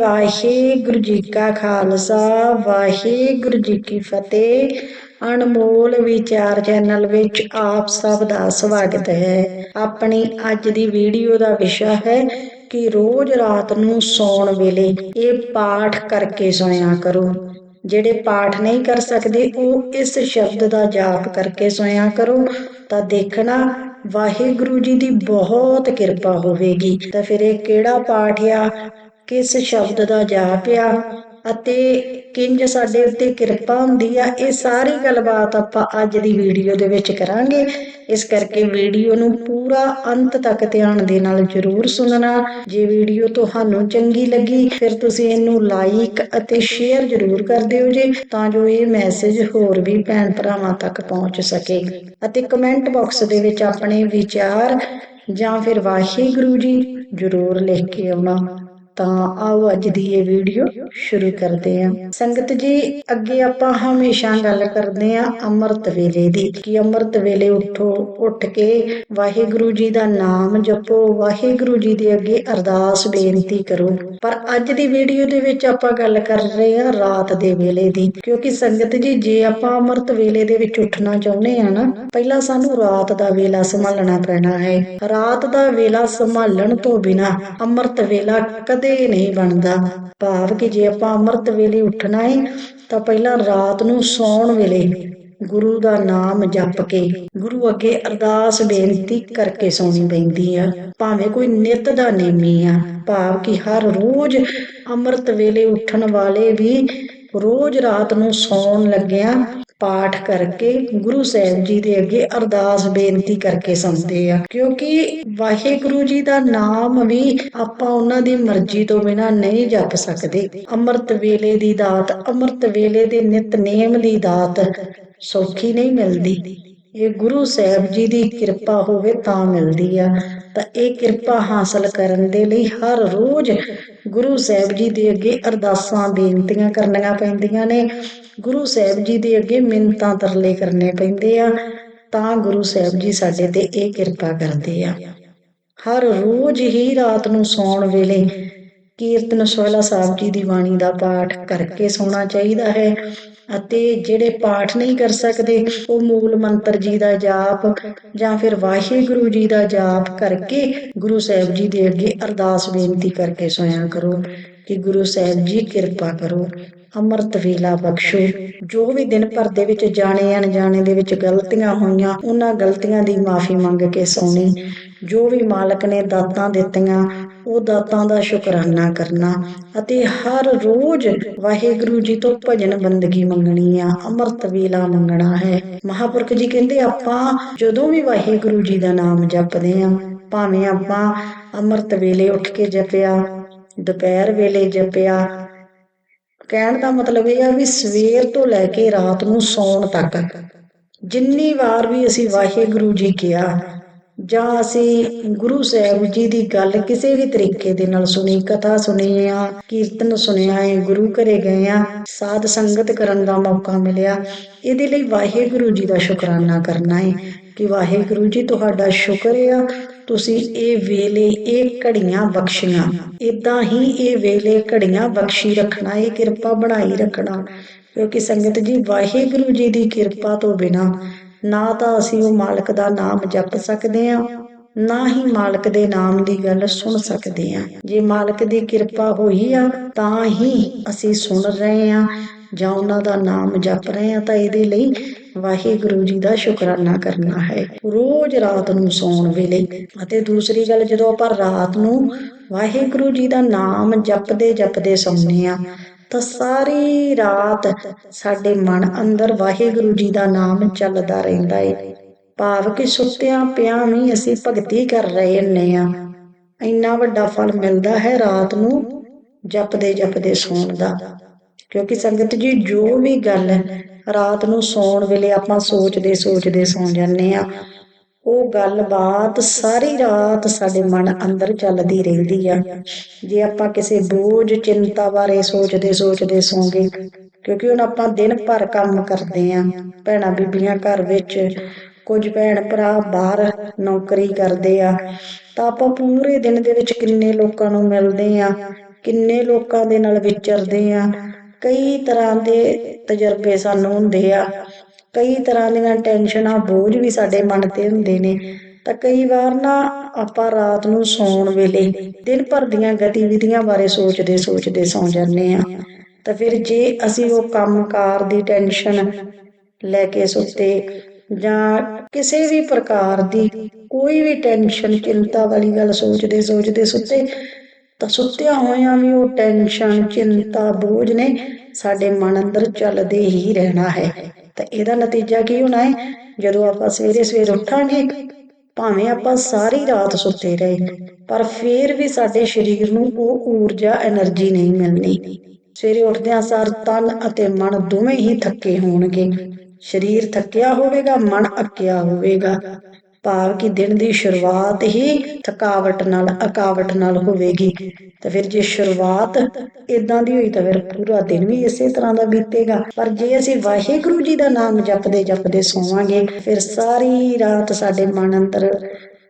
ਵਾਹਿਗੁਰੂ ਜੀ ਕਾ ਖਾਲਸਾ, ਵਾਹਿਗੁਰੂ ਜੀ ਕੀ ਫਤਿਹ। ਅਨਮੋਲ ਵਿਚਾਰ ਚੈਨਲ ਵਿੱਚ ਆਪ ਸਭ ਦਾ ਸਵਾਗਤ ਹੈ। ਆਪਣੀ ਅੱਜ ਦੀ ਵੀਡੀਓ ਦਾ ਵਿਸ਼ਾ ਹੈ ਕਿ ਰੋਜ਼ ਰਾਤ ਨੂੰ ਸੌਣ ਵੇਲੇ ਇਹ ਪਾਠ ਕਰਕੇ ਸੋਇਆ ਕਰੋ। ਜਿਹੜੇ ਪਾਠ ਨਹੀਂ ਕਰ ਸਕਦੇ, ਉਹ ਇਸ ਸ਼ਬਦ ਦਾ ਜਾਪ ਕਰਕੇ ਸੋਇਆ ਕਰੋ। ਤਾਂ ਦੇਖਣਾ, ਵਾਹਿਗੁਰੂ ਜੀ ਦੀ ਬਹੁਤ ਕਿਰਪਾ ਹੋਵੇਗੀ। ਤਾਂ ਫਿਰ ਇਹ ਕਿਹੜਾ ਪਾਠ ਆ? ਕਿਸ ਸ਼ਬਦ ਦਾ ਜਾਪ ਆ ਅਤੇ ਕਿੰਜ ਸਾਡੇ ਉੱਤੇ ਕਿਰਪਾ ਹੁੰਦੀ ਆ, ਇਹ ਸਾਰੀ ਗੱਲਬਾਤ ਆਪਾਂ ਅੱਜ ਦੀ ਵੀਡੀਓ ਦੇ ਵਿੱਚ ਕਰਾਂਗੇ। ਇਸ ਕਰਕੇ ਵੀਡੀਓ ਨੂੰ ਪੂਰਾ ਅੰਤ ਤੱਕ ਧਿਆਨ ਦੇ ਨਾਲ ਜ਼ਰੂਰ ਸੁਣਨਾ। ਜੇ ਵੀਡੀਓ ਤੁਹਾਨੂੰ ਚੰਗੀ ਲੱਗੀ, ਫਿਰ ਤੁਸੀਂ ਇਹਨੂੰ ਲਾਈਕ ਅਤੇ ਸ਼ੇਅਰ ਜ਼ਰੂਰ ਕਰ ਦਿਓ ਜੀ, ਤਾਂ ਜੋ ਇਹ ਮੈਸੇਜ ਹੋਰ ਵੀ ਭੈਣ ਭਰਾਵਾਂ ਤੱਕ ਪਹੁੰਚ ਸਕੇ। ਅਤੇ ਕਮੈਂਟ ਬਾਕਸ ਦੇ ਵਿੱਚ ਆਪਣੇ ਵਿਚਾਰ ਜਾਂ ਫਿਰ ਵਾਹਿਗੁਰੂ ਜੀ ਜ਼ਰੂਰ ਲਿਖ ਕੇ ਆਉਣਾ। ਤਾਂ ਆਓ ਅੱਜ ਦੀ ਇਹ ਵੀਡੀਓ ਸ਼ੁਰੂ ਕਰਦੇ ਹਾਂ। ਸੰਗਤ ਜੀ, ਅੱਗੇ ਆਪਾਂ ਹਮੇਸ਼ਾ ਗੱਲ ਕਰਦੇ ਹਾਂ ਅੰਮ੍ਰਿਤ ਵੇਲੇ ਦੀ, ਕਿ ਅੰਮ੍ਰਿਤ ਵੇਲੇ ਉਠੋ, ਉੱਠ ਕੇ ਵਾਹਿਗੁਰੂ ਜੀ ਦਾ ਨਾਮ ਜਪੋ, ਵਾਹਿਗੁਰੂ ਜੀ ਦੇ ਅੱਗੇ ਅਰਦਾਸ ਬੇਨਤੀ ਕਰੋ। ਪਰ ਅੱਜ ਦੀ ਵੀਡੀਓ ਦੇ ਵਿੱਚ ਆਪਾਂ ਗੱਲ ਕਰ ਰਹੇ ਹਾਂ ਰਾਤ ਦੇ ਵੇਲੇ ਦੀ, ਕਿਉਂਕਿ ਸੰਗਤ ਜੀ, ਜੇ ਆਪਾਂ ਅੰਮ੍ਰਿਤ ਵੇਲੇ ਦੇ ਵਿੱਚ ਉੱਠਣਾ ਚਾਹੁੰਦੇ ਆ ਨਾ, ਪਹਿਲਾਂ ਸਾਨੂੰ ਰਾਤ ਦਾ ਵੇਲਾ ਸੰਭਾਲਣਾ ਪੈਣਾ ਹੈ। ਰਾਤ ਦਾ ਵੇਲਾ ਸੰਭਾਲਣ ਤੋਂ ਬਿਨਾ ਅੰਮ੍ਰਿਤ ਵੇਲਾ ਕਦੇ ਨਹੀਂ ਬਣਦਾ। ਭਾਵ ਕਿ ਜੇ ਆਪਾਂ ਅੰਮ੍ਰਿਤ ਵੇਲੇ ਉੱਠਣਾ ਹੈ ਤਾਂ ਪਹਿਲਾਂ ਰਾਤ ਨੂੰ ਸੌਣ ਵੇਲੇ ਗੁਰੂ ਦਾ ਨਾਮ ਜਪ ਕੇ ਗੁਰੂ ਅੱਗੇ ਅਰਦਾਸ ਬੇਨਤੀ ਕਰਕੇ ਸੌਣੀ ਪੈਂਦੀ ਆ। ਭਾਵੇਂ ਕੋਈ ਨਿਤ ਦਾ ਨੇਮੀ ਆ, ਭਾਵ ਕਿ ਹਰ ਰੋਜ਼ ਅੰਮ੍ਰਿਤ ਵੇਲੇ ਉੱਠਣ ਵਾਲੇ ਵੀ ਰੋਜ਼ ਰਾਤ ਨੂੰ ਸੌਣ ਲੱਗਿਆ ਪਾਠ ਕਰਕੇ ਗੁਰੂ ਸਾਹਿਬ ਜੀ ਦੇ ਅੱਗੇ ਅਰਦਾਸ ਬੇਨਤੀ ਕਰਕੇ ਸੰਦੇ ਆ। ਕਿਉਂਕਿ ਵਾਹਿਗੁਰੂ ਜੀ ਦਾ ਨਾਮ ਵੀ ਆਪਾਂ ਉਹਨਾਂ ਦੀ ਮਰਜ਼ੀ ਤੋਂ ਬਿਨਾ ਨਹੀਂ ਜਪ ਸਕਦੇ। ਅੰਮ੍ਰਿਤ ਵੇਲੇ ਦੀ ਦਾਤ, ਅੰਮ੍ਰਿਤ ਵੇਲੇ ਦੇ ਨਿਤਨੇਮ ਦੀ ਦਾਤ ਸੌਖੀ ਨਹੀਂ ਮਿਲਦੀ। ਇਹ ਗੁਰੂ ਸਾਹਿਬ ਜੀ ਦੀ ਕਿਰਪਾ ਹੋਵੇ ਤਾਂ ਮਿਲਦੀ ਆ। ਤਾਂ ਇਹ ਕਿਰਪਾ ਹਾਸਲ ਕਰਨ ਦੇ ਲਈ ਹਰ ਰੋਜ਼ ਗੁਰੂ ਸਾਹਿਬ ਜੀ ਦੇ ਅੱਗੇ ਅਰਦਾਸਾਂ, ਬੇਨਤੀਆਂ ਕਰਨੀਆਂ ਪੈਂਦੀਆਂ ਨੇ। ਗੁਰੂ ਸਾਹਿਬ ਜੀ ਦੇ ਅੱਗੇ ਮਿੰਤਾਂ ਤਰਲੇ ਕਰਨੇ ਪੈਂਦੇ ਆ। ਤਾਂ ਗੁਰੂ ਸਾਹਿਬ ਜੀ ਸਾਡੇ ਤੇ ਇਹ ਕਿਰਪਾ ਕਰਦੇ ਆ। ਹਰ ਰੋਜ਼ ਹੀ ਰਾਤ ਨੂੰ ਸੌਣ ਵੇਲੇ ਕੀਰਤਨ ਸੋਹਲਾ ਸਾਹਿਬ ਜੀ ਦੀ ਬਾਣੀ ਦਾ ਪਾਠ ਕਰਕੇ ਸੌਣਾ ਚਾਹੀਦਾ ਹੈ। ਅਤੇ ਜਿਹੜੇ ਪਾਠ ਨਹੀਂ ਕਰ ਸਕਦੇ, ਉਹ ਮੂਲ ਮੰਤਰ ਜੀ ਦਾ ਜਾਪ ਜਾਂ ਫਿਰ ਵਾਹਿਗੁਰੂ ਜੀ ਦਾ ਜਾਪ ਕਰਕੇ ਗੁਰੂ ਸਾਹਿਬ ਜੀ ਦੇ ਅੱਗੇ ਅਰਦਾਸ ਬੇਨਤੀ ਕਰਕੇ ਸੋਇਆ ਕਰੋ ਕਿ ਗੁਰੂ ਸਾਹਿਬ ਜੀ ਕਿਰਪਾ ਕਰੋ। ਅੰਮ੍ਰਿਤ ਵੇਲਾ ਬਖਸ਼ੋ। ਜੋ ਵੀ ਦਿਨ ਭਰ ਦੇ ਵਿੱਚ ਜਾਣੇ ਅਣਜਾਣੇ ਦੇ ਵਿੱਚ ਗਲਤੀਆਂ ਹੋਈਆਂ, ਉਹਨਾਂ ਗਲਤੀਆਂ ਦੀ ਮਾਫੀ ਮੰਗ ਕੇ ਸੌਣੀ। ਜੋ ਵੀ ਮਾਲਕ ਨੇ ਦਾਤਾਂ ਦਿੱਤੀਆਂ, ਉਹ ਦਾਤਾਂ ਦਾ ਸ਼ੁਕਰਾਨਾ ਕਰਨਾ। ਅਤੇ ਹਰ ਰੋਜ਼ ਵਾਹਿਗੁਰੂ ਜੀ ਤੋਂ ਭਜਨ ਬੰਦਗੀ ਮੰਗਣੀ ਆ, ਅੰਮ੍ਰਿਤ ਵੇਲਾ ਮੰਗਣਾ ਹੈ। ਮਹਾਪੁਰਖ ਜੀ ਕਹਿੰਦੇ, ਆਪਾਂ ਜਦੋਂ ਵੀ ਵਾਹਿਗੁਰੂ ਜੀ ਦਾ ਨਾਮ ਜਪਦੇ ਆ, ਭਾਵੇਂ ਆਪਾਂ ਅੰਮ੍ਰਿਤ ਵੇਲੇ ਉੱਠ ਕੇ ਜਪਿਆ, ਦੁਪਹਿਰ ਵੇਲੇ ਜਪਿਆ ਕਹਿਣ ਦਾ ਮਤਲਬ ਇਹ ਆ ਵੀ ਸਵੇਰ ਤੋਂ ਲੈ ਕੇ ਰਾਤ ਨੂੰ ਸੌਣ ਤੱਕ ਜਿੰਨੀ ਵਾਰ ਵੀ ਅਸੀਂ ਵਾਹਿਗੁਰੂ ਜੀ ਕਿਹਾ ਜਾਂ ਅਸੀਂ ਗੁਰੂ ਸਾਹਿਬ ਜੀ ਦੀ ਗੱਲ ਕਿਸੇ ਵੀ ਤਰੀਕੇ ਦੇ ਨਾਲ ਸੁਣੀ, ਕਥਾ ਸੁਣੀ ਆ, ਕੀਰਤਨ ਸੁਣਿਆ ਹੈ ਗੁਰੂ ਘਰੇ ਗਏ ਆ, ਸਾਧ ਸੰਗਤ ਕਰਨ ਦਾ ਮੌਕਾ ਮਿਲਿਆ, ਇਹਦੇ ਲਈ ਵਾਹਿਗੁਰੂ ਜੀ ਦਾ ਸ਼ੁਕਰਾਨਾ ਕਰਨਾ ਹੈ ਕਿ ਵਾਹਿਗੁਰੂ ਜੀ ਤੁਹਾਡਾ ਸ਼ੁਕਰ ਆ ਤੁਸੀਂ ਇਹ ਵੇਲੇ ਇਹ ਘੜੀਆਂ ਬਖਸ਼ੀਆਂ। ਇਦਾਂ ਹੀ ਇਹ ਵੇਲੇ ਘੜੀਆਂ ਬਖਸ਼ੀ ਰੱਖਣਾ, ਇਹ ਕਿਰਪਾ ਬਣਾਈ ਰੱਖਣਾ। ਕਿਉਂਕਿ ਸੰਗਤ ਜੀ, ਵਾਹਿਗੁਰੂ ਜੀ ਦੀ ਕਿਰਪਾ ਤੋਂ ਬਿਨਾ ਨਾ ਤਾਂ ਅਸੀਂ ਉਹ ਮਾਲਕ ਦਾ ਨਾਮ ਜਪ ਸਕਦੇ ਹਾਂ, ਨਾ ਹੀ ਮਾਲਕ ਦੇ ਨਾਮ ਦੀ ਗੱਲ ਸੁਣ ਸਕਦੇ ਹਾਂ। ਜੇ ਮਾਲਕ ਦੀ ਕਿਰਪਾ ਹੋਈ ਆ, ਤਾਂ ਹੀ ਅਸੀਂ ਸੁਣ ਰਹੇ ਹਾਂ ਜਾਂ ਉਹਨਾਂ ਦਾ ਨਾਮ ਜਪ ਰਹੇ ਹਾਂ, ਤਾਂ ਇਹਦੇ ਲਈ ਵਾਹਿਗੁਰੂ ਜੀ ਦਾ ਸ਼ੁਕਰਾਨਾ ਕਰਨਾ ਹੈ। ਰੋਜ਼ ਰਾਤ ਨੂੰ ਸੌਣ ਵੇਲੇ ਅਤੇ ਦੂਸਰੀ ਗੱਲ, ਜਦੋਂ ਆਪਾਂ ਰਾਤ ਨੂੰ ਵਾਹਿਗੁਰੂ ਜੀ ਦਾ ਨਾਮ ਜਪਦੇ ਜਪਦੇ ਸੌਂਦੇ ਆ ਤਾਂ ਸਾਰੀ ਰਾਤ ਸਾਡੇ ਮਨ ਅੰਦਰ ਵਾਹਿਗੁਰੂ ਜੀ ਦਾ ਨਾਮ ਚੱਲਦਾ ਰਹਿੰਦਾ ਏ। ਭਾਵ ਕਿ ਸੁੱਤਿਆਂ ਪਿਆਂ ਵੀ ਅਸੀਂ ਭਗਤੀ ਕਰ ਰਹੇ ਹੁੰਨੇ ਆ ਇੰਨਾ ਵੱਡਾ ਫਲ ਮਿਲਦਾ ਹੈ ਰਾਤ ਨੂੰ ਜਪਦੇ ਜਪਦੇ ਸੌਣ ਦਾ। ਕਿਉਂਕਿ ਸੰਗਤ ਜੀ, ਜੋ ਵੀ ਗੱਲ ਰਾਤ ਨੂੰ ਸੌਣ ਵੇਲੇ ਆਪਾਂ ਸੋਚਦੇ ਸੋਚਦੇ ਸੌਂ ਜਾਂਦੇ ਆ ਉਹ ਗੱਲਬਾਤ ਸਾਰੀ ਰਾਤ ਸਾਡੇ ਮਨ ਅੰਦਰ ਚੱਲਦੀ ਰਹਿੰਦੀ ਆ। ਜੇ ਆਪਾਂ ਕਿਸੇ ਬੋਝ, ਚਿੰਤਾ ਬਾਰੇ ਸੋਚਦੇ ਸੋਚਦੇ ਸੌਂਗੇ, ਕਿਉਂਕਿ ਹੁਣ ਆਪਾਂ ਦਿਨ ਭਰ ਕੰਮ ਕਰਦੇ ਆ ਭੈਣਾਂ ਬੀਬੀਆਂ ਘਰ ਵਿੱਚ, ਕੁਝ ਭੈਣ ਭਰਾ ਬਾਹਰ ਨੌਕਰੀ ਕਰਦੇ ਆ। ਤਾਂ ਆਪਾਂ ਪੂਰੇ ਦਿਨ ਦੇ ਵਿੱਚ ਕਿੰਨੇ ਲੋਕਾਂ ਨੂੰ ਮਿਲਦੇ ਆ ਕਿੰਨੇ ਲੋਕਾਂ ਦੇ ਨਾਲ ਵਿਚਰਦੇ ਆ ਕਈ ਤਰ੍ਹਾਂ ਦੇ ਤਜਰਬੇ ਸਾਨੂੰ ਹੁੰਦੇ ਆ। ਕਈ ਤਰ੍ਹਾਂ ਦੀਆਂ ਟੈਨਸ਼ਨਾਂ ਬੋਝ ਵੀ ਸਾਡੇ ਮਨ ਤੇ ਹੁੰਦੇ ਨੇ। ਤਾਂ ਕਈ ਵਾਰ ਨਾ ਆਪਾਂ ਰਾਤ ਨੂੰ ਸੌਣ ਵੇਲੇ ਦਿਨ ਭਰ ਦੀਆਂ ਗਤੀਵਿਧੀਆਂ ਬਾਰੇ ਸੋਚਦੇ ਸੋਚਦੇ ਸੌਂ ਜਾਂਦੇ ਆ। ਤਾਂ ਫਿਰ ਜੇ ਅਸੀਂ ਉਹ ਕੰਮਕਾਰ ਦੀ ਟੈਨਸ਼ਨ ਲੈ ਕੇ ਸੁੱਤੇ ਜਾਂ ਕਿਸੇ ਵੀ ਪ੍ਰਕਾਰ ਦੀ ਕੋਈ ਵੀ ਟੈਨਸ਼ਨ, ਚਿੰਤਾ ਵਾਲੀ ਗੱਲ ਸੋਚਦੇ ਸੋਚਦੇ ਸੁੱਤੇ ਤਾਂ ਤਸੁੱਤਿਆ ਹੋਇਆ ਵੀ ਉਹ ਟੈਨਸ਼ਨ, ਚਿੰਤਾ, ਬੋਝ ਨੇ ਸਾਡੇ ਮਨ ਅੰਦਰ ਚੱਲਦੇ ਹੀ ਰਹਿਣਾ ਹੈ। ਤਾਂ ਇਹਦਾ ਨਤੀਜਾ ਕੀ ਹੋਣਾ ਹੈ? ਜਦੋਂ ਆਪਾਂ ਸਵੇਰੇ ਸਵੇਰ ਉੱਠਾਂਗੇ, ਭਾਵੇਂ ਆਪਾਂ ਸਾਰੀ ਰਾਤ ਸੁੱਤੇ ਰਹੇ, ਪਰ ਫੇਰ ਵੀ ਸਾਡੇ ਸਰੀਰ ਨੂੰ ਉਹ ਊਰਜਾ એનર્ਜੀ ਨਹੀਂ ਮਿਲਣੀ। ਸਵੇਰੇ ਉੱਠਦਿਆਂ ਸਾਰ ਤਨ ਅਤੇ ਮਨ ਦੋਵੇਂ ਹੀ ਥੱਕੇ ਹੋਣਗੇ। ਸਰੀਰ ਥੱਕਿਆ ਹੋਵੇਗਾ, ਮਨ ਅੱਕਿਆ ਹੋਵੇਗਾ। ਭਾਵ ਕਿ ਦਿਨ ਦੀ ਸ਼ੁਰੂਆਤ ਹੀ ਥਕਾਵਟ ਨਾਲ, ਅਕਾਵਟ ਨਾਲ ਹੋਵੇਗੀ। ਤਾਂ ਫਿਰ ਜੇ ਸ਼ੁਰੂਆਤ ਇਦਾਂ ਦੀ ਹੋਈ ਤਾਂ ਫਿਰ ਪੂਰਾ ਦਿਨ ਵੀ ਇਸੇ ਤਰ੍ਹਾਂ ਦਾ ਬੀਤੇਗਾ। ਪਰ ਜੇ ਅਸੀਂ ਵਾਹਿਗੁਰੂ ਜੀ ਦਾ ਨਾਮ ਜਪਦੇ ਜਪਦੇ ਸੋਵਾਂਗੇ, ਫਿਰ ਸਾਰੀ ਰਾਤ ਸਾਡੇ ਮਨ ਅੰਦਰ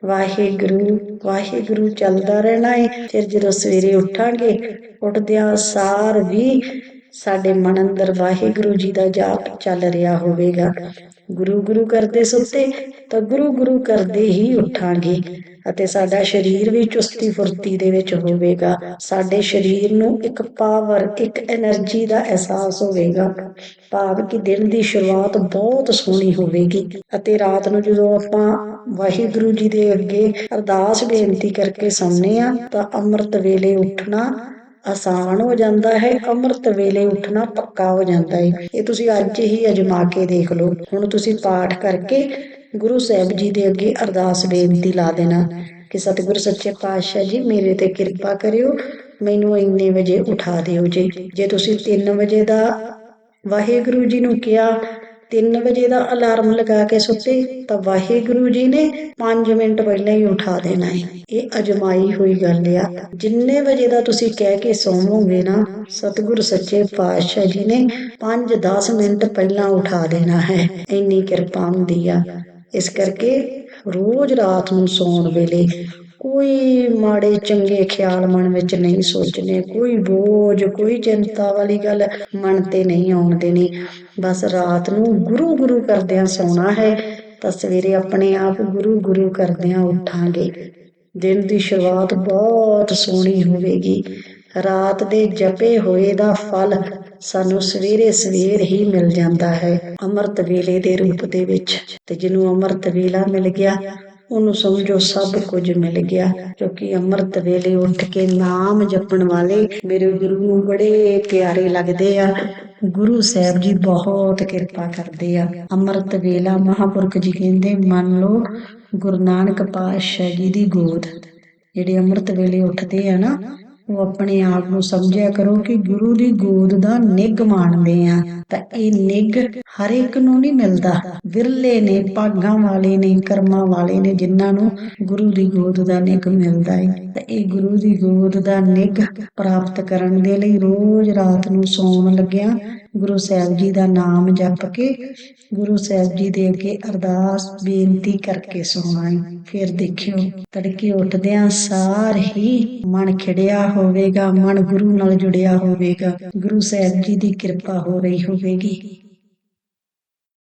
ਵਾਹਿਗੁਰੂ ਵਾਹਿਗੁਰੂ ਚੱਲਦਾ ਰਹਿਣਾ ਹੈ ਫਿਰ ਜਦੋਂ ਸਵੇਰੇ ਉੱਠਾਂਗੇ, ਉੱਠਦਿਆਂ ਸਾਰ ਵੀ ਸਾਡੇ ਮਨ ਅੰਦਰ ਵਾਹਿਗੁਰੂ ਜੀ ਦਾ ਜਾਪ ਚੱਲ ਰਿਹਾ ਹੋਵੇਗਾ। ਗੁਰੂ ਗੁਰੂ ਕਰਦੇ ਸੁੱਤੇ, ਤਾਂ ਗੁਰੂ ਗੁਰੂ ਕਰਦੇ ਹੀ ਉਠਾਂਗੇ ਅਤੇ ਸਾਡਾ ਸਰੀਰ ਵੀ ਚੁਸਤੀ ਫੁਰਤੀ ਦੇ ਵਿੱਚ ਹੋਵੇਗਾ। ਸਾਡੇ ਸਰੀਰ ਨੂੰ ਇੱਕ ਪਾਵਰ ਇੱਕ એનર્ਜੀ ਦਾ ਅਹਿਸਾਸ ਹੋਵੇਗਾ। ਭਾਵ ਕਿ ਦਿਨ ਦੀ ਸ਼ੁਰੂਆਤ ਬਹੁਤ ਸੋਹਣੀ ਹੋਵੇਗੀ ਅਤੇ ਰਾਤ ਨੂੰ ਜਦੋਂ ਆਪਾਂ ਵਾਹਿਗੁਰੂ ਜੀ ਦੇ ਅੱਗੇ ਅਰਦਾਸ ਬੇਨਤੀ ਕਰਕੇ ਸੌਂਨੇ ਆ ਤਾਂ ਅੰਮ੍ਰਿਤ ਵੇਲੇ ਉੱਠਣਾ ਆਸਾਨ ਹੋ ਜਾਂਦਾ ਹੈ। ਅੰਮ੍ਰਿਤ ਵੇਲੇ ਉੱਠਣਾ ਪੱਕਾ ਹੋ ਜਾਂਦਾ ਹੈ ਇਹ ਤੁਸੀਂ ਅੱਜ ਹੀ ਅਜਮਾ ਕੇ ਦੇਖ ਲਓ। ਹੁਣ ਤੁਸੀਂ ਪਾਠ ਕਰਕੇ ਗੁਰੂ ਸਾਹਿਬ ਜੀ ਦੇ ਅੱਗੇ ਅਰਦਾਸ ਬੇਨਤੀ ਲਾ ਦੇਣਾ ਕਿ ਸਤਿਗੁਰ ਸੱਚੇ ਪਾਤਸ਼ਾਹ ਜੀ, ਮੇਰੇ ਤੇ ਕਿਰਪਾ ਕਰਿਓ, ਮੈਨੂੰ ਇੰਨੇ ਵਜੇ ਉਠਾ ਦਿਓ ਜੀ। ਜੇ ਤੁਸੀਂ 3 ਵਜੇ ਦਾ ਵਾਹਿਗੁਰੂ ਜੀ ਨੂੰ ਕਿਹਾ 3 ਵਜੇ ਦਾ ਅਲਾਰਮ ਲਗਾ ਕੇ ਸੁੱਤੇ ਤਾਂ ਵਾਹਿਗੁਰੂ ਜੀ ਨੇ 5 ਮਿੰਟ ਪਹਿਲਾਂ ਹੀ ਉਠਾ ਦੇਣਾ ਹੈ। ਇਹ ਅਜਮਾਈ ਹੋਈ ਗੱਲ ਆ। ਜਿੰਨੇ ਵਜੇ ਦਾ ਤੁਸੀਂ ਕਹਿ ਕੇ ਸੌਵੋਗੇ ਨਾ, ਸਤਿਗੁਰ ਸੱਚੇ ਪਾਤਸ਼ਾਹ ਜੀ ਨੇ 5-10 ਮਿੰਟ ਪਹਿਲਾਂ ਉਠਾ ਦੇਣਾ ਹੈ। ਇੰਨੀ ਕਿਰਪਾ ਹੁੰਦੀ ਆ। ਇਸ ਕਰਕੇ ਰੋਜ਼ ਰਾਤ ਨੂੰ ਸੌਣ ਵੇਲੇ ਕੋਈ ਮਾੜੇ ਚੰਗੇ ਖਿਆਲ ਮਨ ਵਿੱਚ ਨਹੀਂ ਸੋਚਣੇ ਕੋਈ ਬੋਝ, ਕੋਈ ਚਿੰਤਾ ਵਾਲੀ ਗੱਲ ਮਨ ਤੇ ਨਹੀਂ ਆਉਣ ਦੇਣੀ। ਬਸ ਰਾਤ ਨੂੰ ਗੁਰੂ ਗੁਰੂ ਕਰਦਿਆਂ ਸੌਣਾ ਹੈ, ਤਾਂ ਸਵੇਰੇ ਆਪਣੇ ਆਪ ਗੁਰੂ ਗੁਰੂ ਕਰਦਿਆਂ ਉੱਠਾਂਗੇ। ਦਿਨ ਦੀ ਸ਼ੁਰੂਆਤ ਬਹੁਤ ਸੋਹਣੀ ਹੋਵੇਗੀ। ਰਾਤ ਦੇ ਜਪੇ ਹੋਏ ਦਾ ਫਲ ਸਾਨੂੰ ਸਵੇਰੇ ਸਵੇਰ ਹੀ ਮਿਲ ਜਾਂਦਾ ਹੈ, ਅੰਮ੍ਰਿਤ ਵੇਲੇ ਦੇ ਰੂਪ ਦੇ ਵਿੱਚ। ਤੇ ਜਿਹਨੂੰ ਅੰਮ੍ਰਿਤ ਵੇਲਾ ਮਿਲ ਗਿਆ ਉਹਨੂੰ ਸਮਝੋ ਸਭ ਕੁਝ ਮਿਲ ਗਿਆ, ਕਿਉਂਕਿ ਅੰਮ੍ਰਿਤ ਵੇਲੇ ਉੱਠ ਕੇ ਨਾਮ ਜਪਣ ਵਾਲੇ ਮੇਰੇ ਗੁਰੂ ਨੂੰ ਬੜੇ ਪਿਆਰੇ ਲੱਗਦੇ ਆ। ਗੁਰੂ ਸਾਹਿਬ ਜੀ ਬਹੁਤ ਕਿਰਪਾ ਕਰਦੇ ਆ। ਅੰਮ੍ਰਿਤ ਵੇਲਾ ਮਹਾਪੁਰਖ ਜੀ ਕਹਿੰਦੇ, ਮੰਨ ਲਓ ਗੁਰੂ ਨਾਨਕ ਪਾਤਸ਼ਾਹ ਜੀ ਦੀ ਗੋਦ, ਜਿਹੜੇ ਅੰਮ੍ਰਿਤ ਵੇਲੇ ਉੱਠਦੇ ਆ ਨਾ ਉਹ ਆਪਣੇ ਆਪ ਨੂੰ ਸਮਝਿਆ ਕਰੋ ਕਿ ਗੁਰੂ ਦੀ ਗੋਦ ਦਾ ਨਿੱਘ ਮਾਣਦੇ ਆ। ਤਾਂ ਇਹ ਨਿੱਘ ਹਰ ਇੱਕ ਨੂੰ ਨਹੀਂ ਮਿਲਦਾ। ਵਿਰਲੇ ਨੇ, ਭਾਗਾਂ ਵਾਲੇ ਨੇ, ਕਰਮਾਂ ਵਾਲੇ ਨੇ, ਜਿਨ੍ਹਾਂ ਨੂੰ ਗੁਰੂ ਦੀ ਗੋਦ ਦਾ ਨਿੱਘ ਮਿਲਦਾ ਹੈ ਤਾਂ ਇਹ ਗੁਰੂ ਦੀ ਗੋਦ ਦਾ ਨਿੱਘ ਪ੍ਰਾਪਤ ਕਰਨ ਦੇ ਲਈ ਰੋਜ਼ ਰਾਤ ਨੂੰ ਸੌਣ ਲੱਗਿਆ। ਗੁਰੂ ਸਾਹਿਬ ਜੀ ਦਾ ਨਾਮ ਜਪ ਕੇ ਗੁਰੂ ਸਾਹਿਬ ਜੀ ਦੇ ਅੱਗੇ ਅਰਦਾਸ ਬੇਨਤੀ ਕਰਕੇ ਸੋਣਾ ਹੈ ਫਿਰ ਦੇਖਿਓ, ਤੜਕੇ ਉੱਠਦਿਆਂ ਸਾਰ ਹੀ ਮਨ ਖਿੜਿਆ ਹੋਵੇਗਾ, ਮਨ ਗੁਰੂ ਨਾਲ ਜੁੜਿਆ ਹੋਵੇਗਾ। ਗੁਰੂ ਸਾਹਿਬ ਜੀ ਦੀ ਕਿਰਪਾ ਹੋ ਰਹੀ ਹੋਵੇਗੀ।